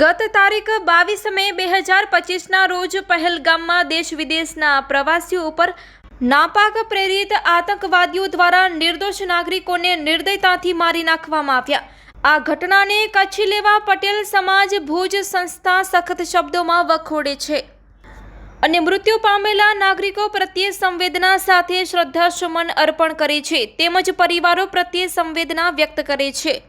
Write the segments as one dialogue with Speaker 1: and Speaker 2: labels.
Speaker 1: ગત તારીખ બાવીસ મે બે હજાર પચીસના રોજ પહેલગામમાં દેશ વિદેશના પ્રવાસીઓ ઉપર નાપાક પ્રેરિત આતંકવાદીઓ દ્વારા નિર્દોષ નાગરિકોને નિર્દયતાથી મારી નાખવામાં આવ્યા. આ ઘટનાને કચ્છી લેવા પટેલ સમાજ ભુજ સંસ્થા સખત શબ્દોમાં વખોડે છે. અને મૃત્યુ પામેલા નાગરિકો પ્રત્યે સંવેદના સાથે શ્રદ્ધાસુમન અર્પણ કરે છે. તેમજ પરિવારો પ્રત્યે સંવેદના વ્યક્ત કરે છે.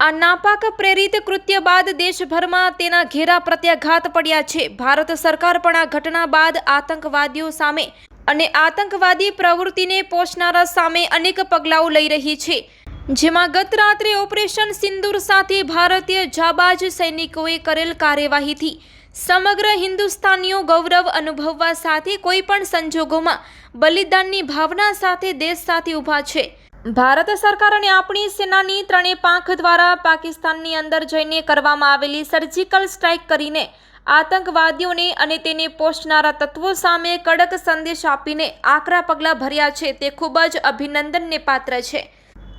Speaker 1: આ નાપાક પ્રેરિત કૃત્ય બાદ દેશભરમાં તેના ઘેરા પ્રત્યાઘાત પડ્યા છે. ભારત સરકાર પણ આ ઘટના બાદ આતંકવાદીઓ સામે અને આતંકવાદી પ્રવૃત્તિને પોષનારા સામે અનેક પગલાઓ લઈ રહી છે. જેમાં ગત રાત્રે ઓપરેશન સિંદૂર સાથે ભારતીય જાબાજ સૈનિકોએ કરેલ કાર્યવાહીથી સમગ્ર હિન્દુસ્તાનીઓ ગૌરવ અનુભવવા સાથે કોઈપણ સંજોગોમાં બલિદાનની ભાવના સાથે દેશ સાથે ઊભા છે. ભારત સરકાર અને આપણી સેનાની ત્રણેય પાંખ દ્વારા પાકિસ્તાનની અંદર જઈને કરવામાં આવેલી સર્જિકલ સ્ટ્રાઇક કરીને આતંકવાદીઓને અને તેને પોષનારા તત્વો સામે કડક સંદેશ આપીને આકરા પગલાં ભર્યા છે તે ખૂબ જ અભિનંદનને પાત્ર છે.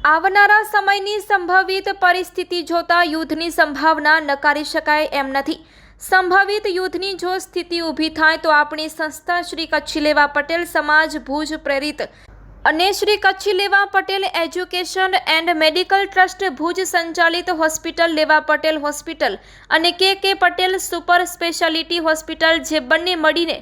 Speaker 1: આવનારા સમયની સંભવિત પરિસ્થિતિ જોતા યુદ્ધની સંભાવના નકારી શકાય એમ નથી. સંભવિત યુદ્ધની જો સ્થિતિ ઊભી થાય તો આપણી સંસ્થા શ્રી કચ્છી લેવા પટેલ સમાજ ભુજ પ્રેરિત અને Shri Kutchi Leva Patel education and medical trust Bhuj સંચાલિત હોસ્પિટલ લેવા પટેલ હોસ્પિટલ અને કે કે પટેલ સુપર સ્પેશિયાલિટી હોસ્પિટલ જે બંને મળીને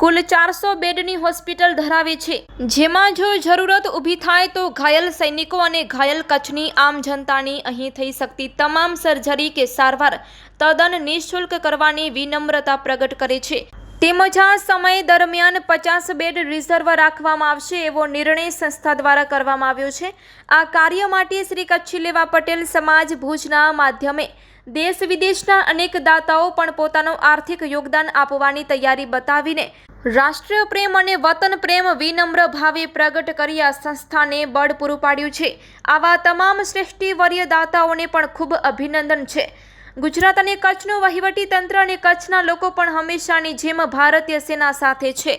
Speaker 1: કુલ ચારસો બેડની હોસ્પિટલ ધરાવે છે. જેમાં જો જરૂરત ઊભી થાય તો ઘાયલ સૈનિકો અને ઘાયલ કચ્છની આમ જનતાની અહીં થઈ શકતી તમામ સર્જરી કે સારવાર તદ્દન નિઃશુલ્ક કરવાની વિનમ્રતા પ્રગટ કરે છે. તેમજ આ સમય દરમિયાન પચાસ બેડ રિઝર્વ રાખવામાં આવશે એવો નિર્ણય સંસ્થા દ્વારા કરવામાં આવ્યો છે. આ કાર્ય માટે શ્રી કચ્છી લેવા પટેલ સમાજ ભુજના માધ્યમે દેશ વિદેશના અનેક દાતાઓ પણ પોતાનું આર્થિક યોગદાન આપવાની તૈયારી બતાવીને રાષ્ટ્રીય પ્રેમ અને વતન પ્રેમ વિનમ્ર ભાવે પ્રગટ કરી આ સંસ્થાને બળ પૂરું પાડ્યું છે. આવા તમામ શ્રેષ્ઠીવર્ય દાતાઓને પણ ખૂબ અભિનંદન છે. ગુજરાત અને કચ્છનું વહીવટી તંત્ર અને કચ્છના લોકો પણ હંમેશાની જેમ ભારતીય સેના સાથે છે.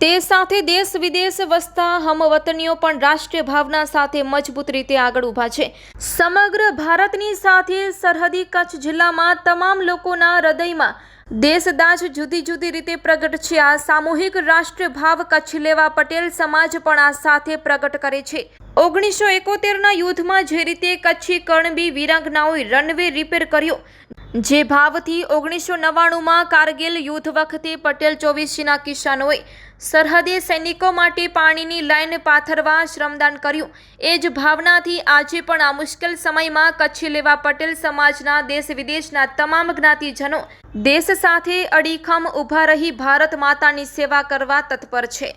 Speaker 1: તે સાથે દેશ વિદેશ વસતા હમવતનીઓ પણ રાષ્ટ્રીય ભાવના સાથે મજબૂત રીતે આગળ ઊભા છે. સમગ્ર ભારતની સાથે સરહદી કચ્છ જિલ્લામાં તમામ લોકોના હૃદયમાં દેશદાજ જુદી જુદી રીતે પ્રગટ છે. આ સામૂહિક રાષ્ટ્રીય ભાવ કચ્છ લેવા પટેલ સમાજ પણ આ સાથે પ્રગટ કરે છે. ઓગણીસો એકોતેરના યુદ્ધમાં જે રીતે કચ્છી કર્ણબી વીરાંગનાઓએ રનવે રિપેર કર્યો, જે ભાવથી ઓગણીસો નવ્વાણુંમાં કારગિલ યુદ્ધ વખતે પટેલ ચોવીસીના કિસાનોએ સરહદે સૈનિકો માટે પાણીની લાઈન પાથરવા શ્રમદાન કર્યું. એ જ ભાવનાથી આજે પણ આ મુશ્કેલ સમયમાં કચ્છી લેવા પટેલ સમાજના દેશ વિદેશના તમામ જ્ઞાતિજનો દેશ સાથે અડીખમ ઊભા રહી ભારત માતાની સેવા કરવા તત્પર છે.